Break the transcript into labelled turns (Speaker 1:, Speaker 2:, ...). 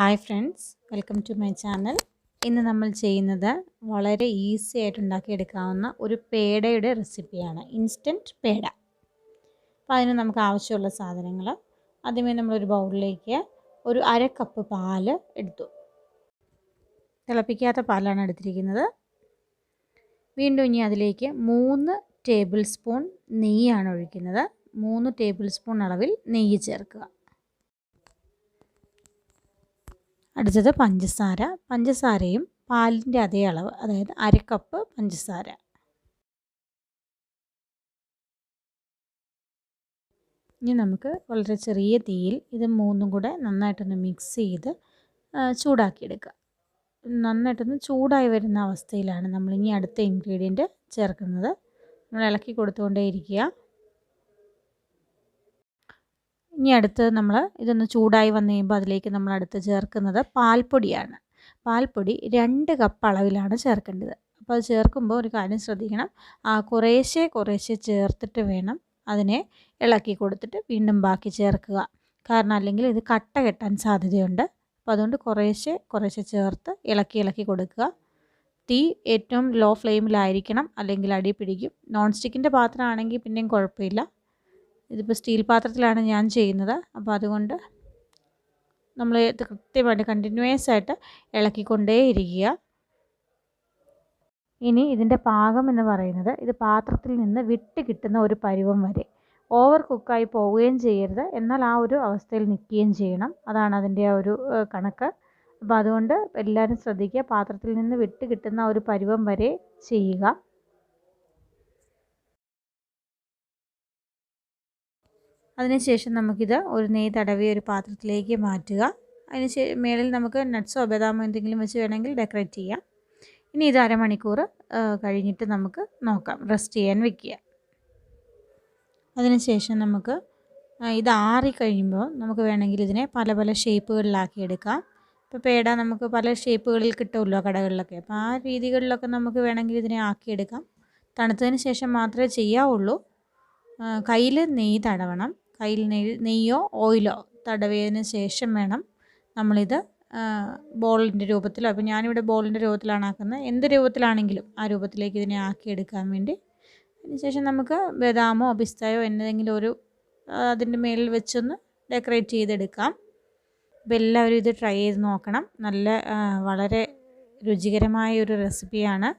Speaker 1: Hi friends welcome to my channel. ഇന്ന് നമ്മൾ ചെയ്യുന്നത് വളരെ ഈസി ആയിട്ട് ഉണ്ടാക്കിയെടുക്കാവുന്ന ഒരു പേടയുടെ റെസിപ്പിയാണ് ഇൻസ്റ്റന്റ് പേട. അപ്പോൾ അതിന് നമുക്ക് ആവശ്യമുള്ള സാധനങ്ങൾ ആദ്യമേ നമ്മളൊരു ബൗളിലേക്ക് ഒരു അര കപ്പ് പാൽ എടുത്തു. തിളപ്പിക്കാത്ത പാലാണ് എടുത്തിരിക്കുന്നത്. വീണ്ടും ഇനി അതിലേക്ക് മൂന്ന് ടേബിൾ സ്പൂൺ നെയ്യാണ് ഒഴിക്കുന്നത്. മൂന്ന് ടേബിൾ സ്പൂൺ അളവിൽ നെയ്യ് ചേർക്കുക. അടുത്തത് പഞ്ചസാര. പഞ്ചസാരയും പാലിന്റെ അതേ അളവ് അതായത് അര കപ്പ് പഞ്ചസാര. ഇനി നമുക്ക് വളരെ ചെറിയ തീയിൽ ഇത് മൂന്നും കൂടെ നന്നായിട്ടൊന്ന് മിക്സ് ചെയ്ത് ചൂടാക്കിയെടുക്കുക നന്നായിട്ടൊന്ന് ചൂടായി വരുന്ന അവസ്ഥയിലാണ് നമ്മളിനി അടുത്ത ഇൻഗ്രീഡിയന്റ് ചേർക്കുന്നത്. നമ്മൾ ഇളക്കി കൊടുത്തുകൊണ്ടേ ഇരിക്കുക ഇനി അടുത്ത് നമ്മൾ ഇതൊന്ന് ചൂടായി വന്നു കഴിയുമ്പോൾ അതിലേക്ക് നമ്മൾ അടുത്ത് ചേർക്കുന്നത് പാൽപ്പൊടിയാണ്. പാൽപ്പൊടി രണ്ട് കപ്പ് അളവിലാണ് ചേർക്കേണ്ടത്. അപ്പോൾ അത് ചേർക്കുമ്പോൾ ഒരു കാര്യം ശ്രദ്ധിക്കണം. കുറേശ്ശെ കുറേശ്ശെ ചേർത്തിട്ട് വേണം അതിനെ ഇളക്കി കൊടുത്തിട്ട് വീണ്ടും ബാക്കി ചേർക്കുക. കാരണം അല്ലെങ്കിൽ ഇത് കട്ട കെട്ടാൻ സാധ്യതയുണ്ട്. അപ്പോൾ അതുകൊണ്ട് കുറേശ്ശെ കുറേശ്ശെ ചേർത്ത് ഇളക്കി ഇളക്കി കൊടുക്കുക. തീ ഏറ്റവും ലോ ഫ്ലെയിമിലായിരിക്കണം അല്ലെങ്കിൽ അടി പിടിക്കും. നോൺ സ്റ്റിക്കിന്റെ പാത്രമാണെങ്കിൽ പിന്നെയും കുഴപ്പമില്ല. ഇതിപ്പോൾ സ്റ്റീൽ പാത്രത്തിലാണ് ഞാൻ ചെയ്യുന്നത്. അപ്പോൾ അതുകൊണ്ട് നമ്മൾ ഇത് കൃത്യമായിട്ട് കണ്ടിന്യൂസ് ആയിട്ട് ഇളക്കിക്കൊണ്ടേ ഇരിക്കുക ഇനി ഇതിന്റെ പാകം എന്ന് പറയുന്നത് ഇത് പാത്രത്തിൽ നിന്ന് വിട്ട് കിട്ടുന്ന ഒരു പരുവം വരെ. ഓവർ കുക്കായി പോവുകയും ചെയ്യരുത്. എന്നാൽ ആ ഒരു അവസ്ഥയിൽ നിൽക്കുകയും ചെയ്യണം. അതാണ് അതിന്റെ ആ ഒരു കണക്ക്. അപ്പോൾ അതുകൊണ്ട് എല്ലാവരും ശ്രദ്ധിക്കുക. പാത്രത്തിൽ നിന്ന് വിട്ട് കിട്ടുന്ന ഒരു പരുവം വരെ ചെയ്യുക. അതിനുശേഷം നമുക്കിത് ഒരു നെയ്യ് തടവിയ ഒരു പാത്രത്തിലേക്ക് മാറ്റുക. അതിന് മേളിൽ നമുക്ക് നട്ട്സോ ബദാമോ എന്തെങ്കിലും വെച്ച് വേണമെങ്കിൽ ഡെക്കറേറ്റ് ചെയ്യാം. ഇനി ഇത് അരമണിക്കൂർ കഴിഞ്ഞിട്ട് നമുക്ക് നോക്കാം റെസ്റ്റ് ചെയ്യാൻ വെക്കുക. അതിനുശേഷം നമുക്ക് ഇത് ആറി കഴിയുമ്പോൾ നമുക്ക് വേണമെങ്കിൽ ഇതിനെ പല പല ഷേപ്പുകളിലാക്കി എടുക്കാം. ഇപ്പോൾ പേട നമുക്ക് പല ഷേപ്പുകളിൽ കിട്ടുമല്ലോ കടകളിലൊക്കെ. അപ്പോൾ ആ രീതികളിലൊക്കെ നമുക്ക് വേണമെങ്കിൽ ഇതിനെ ആക്കിയെടുക്കാം തണുത്തതിന് ശേഷം മാത്രമേ ചെയ്യാവുള്ളൂ. കയ്യിൽ നെയ്യ് തടവണം. കയ്യിൽ നെയ് നെയ്യോ ഓയിലോ തടവിയതിന് ശേഷം വേണം നമ്മളിത് ബോളിന്റെ രൂപത്തിലോ അപ്പോൾ ഞാനിവിടെ ബോളിന്റെ രൂപത്തിലാണ് ആക്കുന്നത്. എന്ത് രൂപത്തിലാണെങ്കിലും ആ രൂപത്തിലേക്ക് ഇതിനെ ആക്കിയെടുക്കാൻ വേണ്ടി. അതിനുശേഷം നമുക്ക് ബദാമോ പിസ്തയോ എന്തെങ്കിലും ഒരു അതിന്റെ മേളിൽ വെച്ചൊന്ന് ഡെക്കറേറ്റ് ചെയ്തെടുക്കാം. അപ്പോൾ എല്ലാവരും ഇത് ട്രൈ ചെയ്ത് നോക്കണം. നല്ല വളരെ രുചികരമായ ഒരു റെസിപ്പിയാണ്.